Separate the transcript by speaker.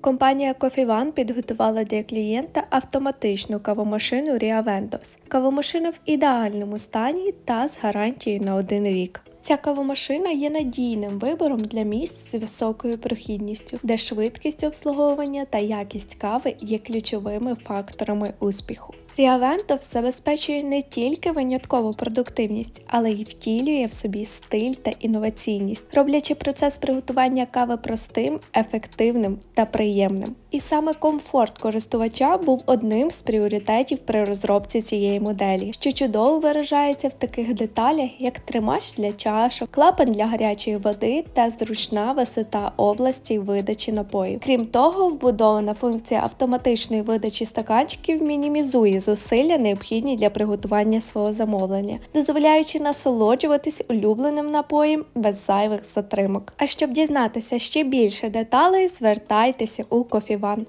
Speaker 1: Компанія Coffee One підготувала для клієнта автоматичну кавомашину Ria Ventos. Кавомашина в ідеальному стані та з гарантією на один рік. Ця кавомашина є надійним вибором для місць з високою прохідністю, де швидкість обслуговування та якість кави є ключовими факторами успіху. Ventos забезпечує не тільки виняткову продуктивність, але й втілює в собі стиль та інноваційність, роблячи процес приготування кави простим, ефективним та приємним. І саме комфорт користувача був одним з пріоритетів при розробці цієї моделі, що чудово виражається в таких деталях, як тримач для чашок, клапан для гарячої води та зручна висота області видачі напоїв. Крім того, вбудована функція автоматичної видачі стаканчиків мінімізує зусилля, необхідні для приготування свого замовлення, дозволяючи насолоджуватись улюбленим напоєм без зайвих затримок. А щоб дізнатися ще більше деталей, звертайтеся у Кофіван.